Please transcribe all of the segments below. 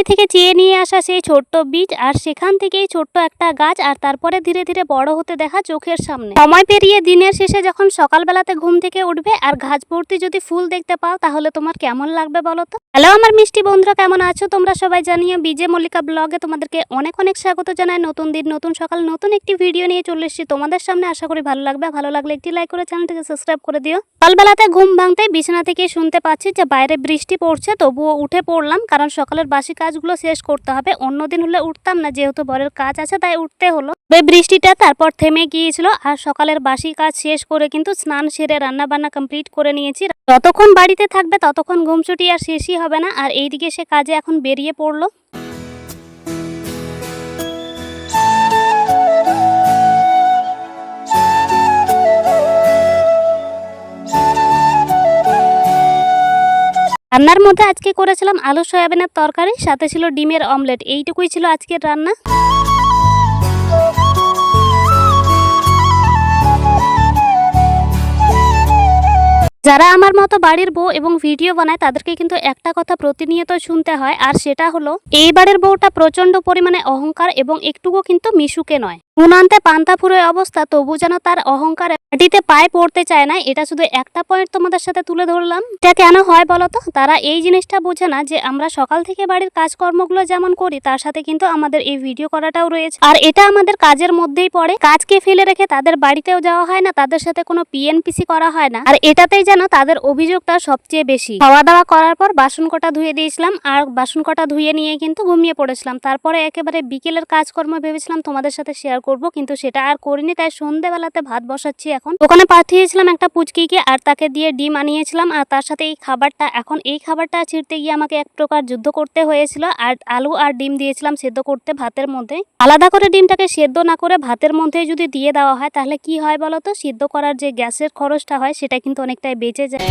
বাড়ি থেকে চেয়ে নিয়ে আসা সেই ছোট্ট বীজ আর সেখান থেকেই ছোট্ট একটা গাছ আর তারপরে ধীরে ধীরে বড় হতে দেখা চোখের সামনে। সময় পেরিয়ে দিনের শেষে যখন সকালবেলাতে ঘুম থেকে উঠবে আর ঘাস ভর্তি যদি ফুল দেখতে পাও, তাহলে তোমার কেমন লাগবে বলো তো? হ্যালো আমার মিষ্টি বন্ধুরা, কেমন আছো? তোমরা সবাই জানিও বিজে মল্লিকা ব্লগে তোমাদেরকে অনেক অনেক স্বাগত জানাই। নতুন দিন, নতুন সকাল, নতুন একটি ভিডিও নিয়ে চলে এসেছি তোমাদের সামনে। আশা করি ভালো লাগবে। ভালো লাগলে একটি লাইক করে চ্যানেলটিকে সাবস্ক্রাইব করে দিও। সকালবেলাতে ঘুম ভাঙতে বিছানা থেকে শুনতে পাচ্ছি যে বাইরে বৃষ্টি পড়ছে, তবুও উঠে পড়লাম, কারণ সকালের বাসি কাজগুলো শেষ করতে হবে। অন্যদিন হলে উঠতাম না, যেহেতু বরের কাজ আছে, তাই উঠতে হলো। তবে বৃষ্টিটা তারপর থেমে গিয়েছিল। আর সকালের বাসি কাজ শেষ করে কিন্তু স্নান সেরে রান্না বান্না কমপ্লিট করে নিয়েছি। যতক্ষণ বাড়িতে থাকবে, ততক্ষণ ঘুমছুটি আর শেষই হবে না। আর এইদিকে সে কাজে এখন বেরিয়ে পড়ল। রান্নার মধ্যে আজকে করেছিলাম আলু, সয়াবিনের তরকারি, সাথে ছিল ডিমের অমলেট। এইটুকুই ছিল আজকের রান্না। যারা আমার মতো বাড়ির বউ এবং ভিডিও বানায়, তাদেরকে কিন্তু একটা কথা প্রতিনিয়ত শুনতে হয়, আর সেটা হলো, এই বাড়ির বউটা প্রচণ্ড পরিমাণে অহংকার এবং একটুকু কিন্তু মিশুকে নয়। নুন আনতে পান্তা ফুরোয় অবস্থা, তবু যেন তার অহংকার মাটিতে পায়ে পড়তে চায় না। এটা শুধু একটা পয়েন্ট তোমাদের সাথে তুলে ধরলাম। এটা কেন হয় বলতো? তারা এই জিনিসটা বোঝে না যে আমরা সকাল থেকে বাড়ির কাজকর্মগুলো যেমন করি, তার সাথে কিন্তু আমাদের এই ভিডিও করাটাও রয়েছে। আর এটা আমাদের কাজের মধ্যেই পড়ে। কাজকে ফেলে রেখে তাদের বাড়িতেও যাওয়া হয় না, তাদের সাথে কোনো পিএনপিসি করা হয় না। আর এটাতেই যেন তাদের অভিযোগটা সবচেয়ে বেশি। খাওয়া দাওয়া করার পর বাসন কটা ধুয়ে দিয়েছিলাম, আর বাসন কটা ধুয়ে নিয়ে কিন্তু ঘুমিয়ে পড়েছিলাম। তারপরে একেবারে বিকেলের কাজকর্ম ভেবেছিলাম তোমাদের সাথে শেয়ার করব, কিন্তু সেটা আর করিনি, তাই সন্ধেবেলাতে ভাত বসাচ্ছি এখন। ওখানে পাঠিয়েছিলাম একটা পুচকিকে আর তাকে দিয়ে ডিম আনিয়েছিলাম, আর তার সাথে এই খাবারটা, এখন এই খাবারটা ছিঁড়তে গিয়ে আমাকে এক প্রকার যুদ্ধ করতে হয়েছিল, আর আলু আর ডিম দিয়েছিলাম সেদ্ধ করতে ভাতের মধ্যে। আলাদা করে ডিমটাকে সেদ্ধ না করে ভাতের মধ্যে যদি দিয়ে দেওয়া হয়, তাহলে কি হয় বলো তো সিদ্ধ করার যে গ্যাসের খরচটা হয়, সেটা কিন্তু অনেকটাই বেঁচে যায়।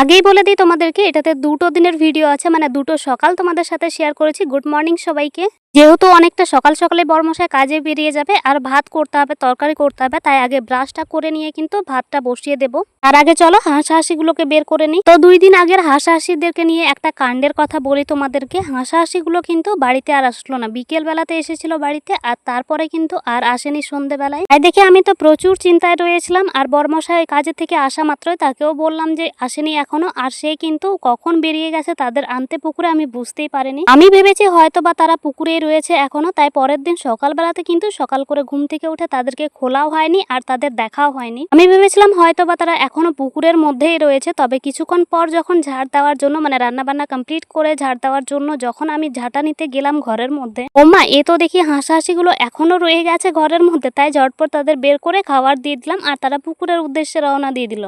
আগেই বলে দিই তোমাদেরকে, এটাতে দুটো দিনের ভিডিও আছে মানে দুটো সকাল তোমাদের সাথে শেয়ার করেছি। গুড মর্নিং সবাইকে। যেহেতু অনেকটা সকাল সকালে বর্মশায় কাজে বেরিয়ে যাবে আর ভাত করতে হবে, তরকারি করতে হবে, তাই আগে ব্রাশটা করে নিয়ে কিন্তু ভাতটা বসিয়ে দেবো। আর আগে চলো হাঁসাহাসিগুলোকে বের করে নিই। তো দুই দিন আগের হাঁসাহাসিদেরকে নিয়ে একটা কাণ্ডের কথা বলি তোমাদেরকে। হাঁসাহাসিগুলো কিন্তু বাড়িতে আর আসলো না। বিকেল বেলাতে এসেছিল বাড়িতে আর তারপরে কিন্তু আর আসেনি সন্ধেবেলায়। তাই দেখে আমি তো প্রচুর চিন্তায় রয়েছিলাম আর বর্মশাই কাজের থেকে আসা মাত্রই তাকেও বললাম যে আসেনি এখনও আর সে কিন্তু কখন বেরিয়ে গেছে তাদের আনতে পুকুরে আমি বুঝতেই পারিনি। আমি ভেবেছি হয়তো বা তারা পুকুরেই রয়েছে এখনও, তাই পরের দিন সকালবেলাতে কিন্তু সকাল করে ঘুম থেকে উঠে তাদেরকে খোলাও হয়নি আর তাদের দেখাও হয়নি। আমি ভেবেছিলাম হয়তো বা তারা এখনও পুকুরের মধ্যেই রয়েছে, তবে কিছুক্ষণ পর যখন ঝাড় দেওয়ার জন্য মানে রান্না বান্না কমপ্লিট করে ঝাড় দেওয়ার জন্য যখন আমি ঝাঁটা নিতে গেলাম ঘরের মধ্যে, ওমা, এ তো দেখি হাঁসাহাসিগুলো এখনও রয়ে গেছে ঘরের মধ্যে, তাই ঝটপট তাদের বের করে খাবার দিয়ে দিলাম আর তারা পুকুরের উদ্দেশ্যে রওনা দিয়ে দিল।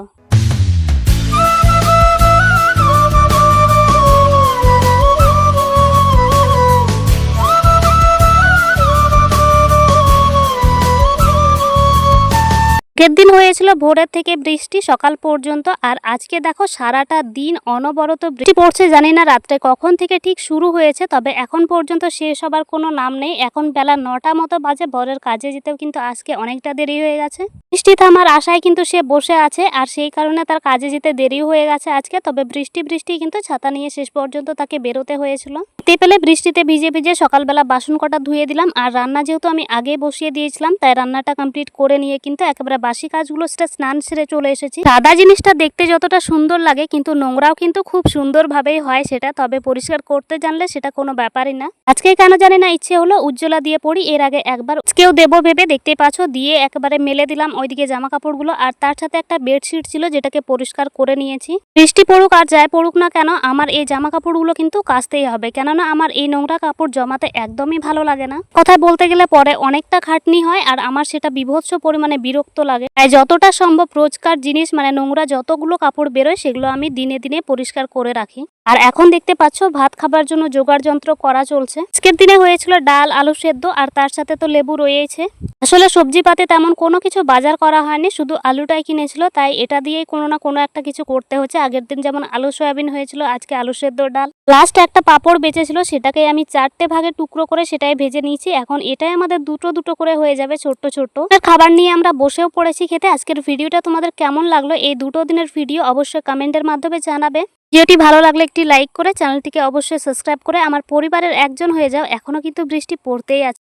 আগের দিন হয়েছিল ভোরের থেকে বৃষ্টি, সকাল পর্যন্ত। আর আজকে দেখো সারাটা দিন অনবরত বৃষ্টি পড়ছে। জানি না রাত্রে কখন থেকে ঠিক শুরু হয়েছে, তবে এখন পর্যন্ত শেষ হবার কোনো নাম নেই। এখন বেলা নটা মতো বাজে, বরের কাজে যেতেও কিন্তু আজকে অনেকটা দেরি হয়ে গেছে। বৃষ্টি থামার আশায় কিন্তু সে বসে আছে, আর সেই কারণে তার কাজে যেতে দেরি হয়ে গেছে আজকে। তবে বৃষ্টি বৃষ্টি কিন্তু ছাতা নিয়ে শেষ পর্যন্ত তাকে বেরোতে হয়েছিল। তে পেলে বৃষ্টিতে ভিজে ভিজে সকালবেলা বাসন কটা ধুয়ে দিলাম, আর রান্না যেহেতু আমি আগে বসিয়ে দিয়েছিলাম, তাই রান্নাটা কমপ্লিট করে নিয়ে কিন্তু একেবারে বাসি কাজগুলো সেটা স্নান সেরে চলে এসেছি। সাদা জিনিসটা দেখতে যতটা সুন্দর লাগে, কিন্তু নোংরাও কিন্তু খুব সুন্দরভাবেই হয় সেটা। তবে পরিষ্কার করতে জানলে সেটা কোনো ব্যাপারই না। আজকে কেন জানি না ইচ্ছে হলো উজ্জ্বলা দিয়ে পড়ি এর আগে একবার কেউ দেবো ভেবে দেখতে পাচ্ছ, দিয়ে একবারে মেলে দিলাম ওইদিকে জামা কাপড়গুলো আর তার সাথে একটা বেডশিট ছিল যেটাকে পরিষ্কার করে নিয়েছি। বৃষ্টি পড়ুক আর যাই পড়ুক না কেন, আমার এই জামা কাপড়গুলো কিন্তু কাচতেই হবে। কেননা আমার এই নোংরা কাপড় জমাতে একদমই ভালো লাগে না। কথায় বলতে গেলে পরে অনেকটা খাটনি হয়, আর আমার সেটা বিভৎস পরিমাণে বিরক্ত লাগে। তাই যতটা সম্ভব রোজকার জিনিস মানে নোংরা যতগুলো কাপড় বেরোয় সেগুলো আমি দিনে দিনে পরিষ্কার করে রাখি। আর এখন দেখতে পাচ্ছ ভাত খাবার জন্য জোগাড় যন্ত্র করা চলছে। আজকের দিনে হয়েছিল ডাল, আলু সেদ্ধ আর তার সাথে তো লেবু রয়েছে। আসলে সবজি পাতে তেমন কোনো কিছু বাজার করা হয়নি, শুধু আলুটাই কিনেছিল, তাই এটা দিয়েই কোনো না কোনো একটা কিছু করতে হচ্ছে। আগের দিন যেমন আলু সয়াবিন হয়েছিল, আজকে আলু সেদ্ধ ডাল। লাস্ট একটা পাপড় বেঁচেছিল, সেটাকে আমি চারটে ভাগে টুকরো করে সেটাই ভেজে নিয়েছি। এখন এটাই আমাদের দুটো দুটো করে হয়ে যাবে ছোট্ট ছোট্ট। খাবার নিয়ে আমরা বসেও পড়েছি খেতে। আজকের ভিডিওটা তোমাদের কেমন লাগল, এই দুটো দিনের ভিডিও অবশ্যই কমেন্টের মাধ্যমে জানাবে। ভিডিওটি ভালো লাগলে একটি লাইক করে চ্যানেলটিকে অবশ্যই সাবস্ক্রাইব করে আমার পরিবারের একজন হয়ে যাও। এখনও কিন্তু বৃষ্টি পড়তেই আছে।